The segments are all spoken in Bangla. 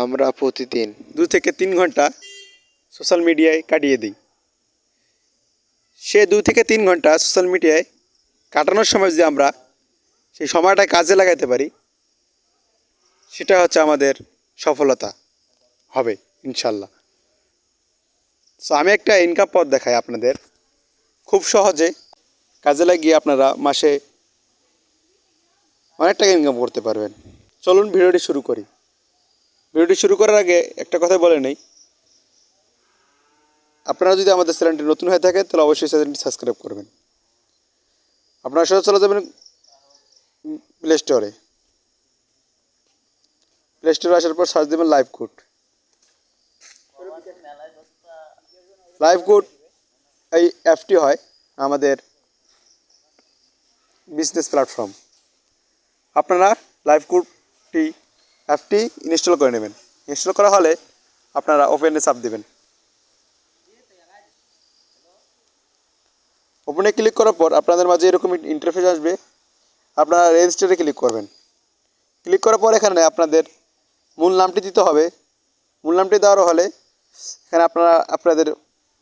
আমরা প্রতিদিন দু থেকে তিন ঘণ্টা সোশ্যাল মিডিয়ায় কাটিয়ে দিই। সে দু থেকে তিন ঘণ্টা সোশ্যাল মিডিয়ায় কাটানোর সময় যদি আমরা সেই সময়টা কাজে লাগাতে পারি, সেটা হচ্ছে আমাদের সফলতা হবে, ইনশাল্লাহ। সো আমি একটা ইনকাম পথ দেখাই আপনাদের। খুব সহজে কাজে লাগিয়ে আপনারা মাসে অনেক টাকা ইনকাম করতে পারবেন। চলুন ভিডিওটি শুরু করি। ভিডিওটি শুরু করার আগে একটা কথা বলে নেই। আপনারা যদি আমাদের চ্যানেলটি নতুন হয়ে থাকে তাহলে অবশ্যই চ্যানেলটি সাবস্ক্রাইব করবেন। আপনারা সোজা চলে যাবেন প্লে স্টোরে প্লে স্টোরে আসার পর সার্চ দেবেন লাইভ কোড লাইভ কোড এই অ্যাপটি হয় আমাদের বিজনেস প্ল্যাটফর্ম আপনারা লাইভ কোডটি অ্যাপটি ইনস্টল করে নেবেন। ইনস্টল করা হলে আপনারা ওপেনে চাপ দেবেন। ওপেনে ক্লিক করার পর আপনাদের মাঝে এরকম ইন্টারফেস আসবে। আপনারা রেজিস্টারে ক্লিক করবেন। ক্লিক করার পর এখানে আপনাদের মূল নামটি দিতে হবে। মূল নামটি দেওয়ার হলে এখানে আপনারা আপনাদের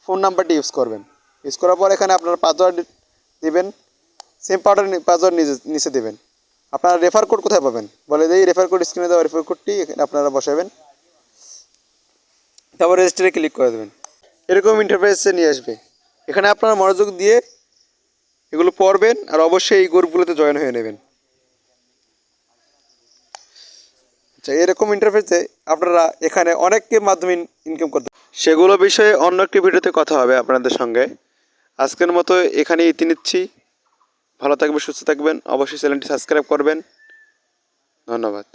ফোন নাম্বারটি ইউজ করবেন। ইউজ করার পর এখানে আপনারা পাসওয়ার্ড দেবেন। সেম পাসওয়ার্ড পাসওয়ার্ড নিচে দেবেন। আপনারা রেফার কোড কোথায় পাবেন? বলে দিই রেফার কোড স্ক্রিনে দেওয়া রেফার কোডটি আপনারা বসাবেন। তারপর রেজিস্টারে ক্লিক করে দেবেন। এরকম ইন্টারফেসে নিয়ে আসবে। এখানে আপনারা মনোযোগ দিয়ে এগুলো পড়বেন আর অবশ্যই এই গ্রুপগুলোতে জয়েন হয়ে নেবেন। আচ্ছা এরকম ইন্টারফেসে আপনারা এখানে অনেককে মাধ্যমে ইনকাম করতে সেগুলো বিষয়ে অন্য একটি ভিডিওতে কথা হবে আপনাদের সঙ্গে। আজকের মতো এখানেই ইতি নিচ্ছি। ভালো থাকবেন সুস্থ থাকবেন। অবশ্যই চ্যানেলটি সাবস্ক্রাইব করবেন। ধন্যবাদ।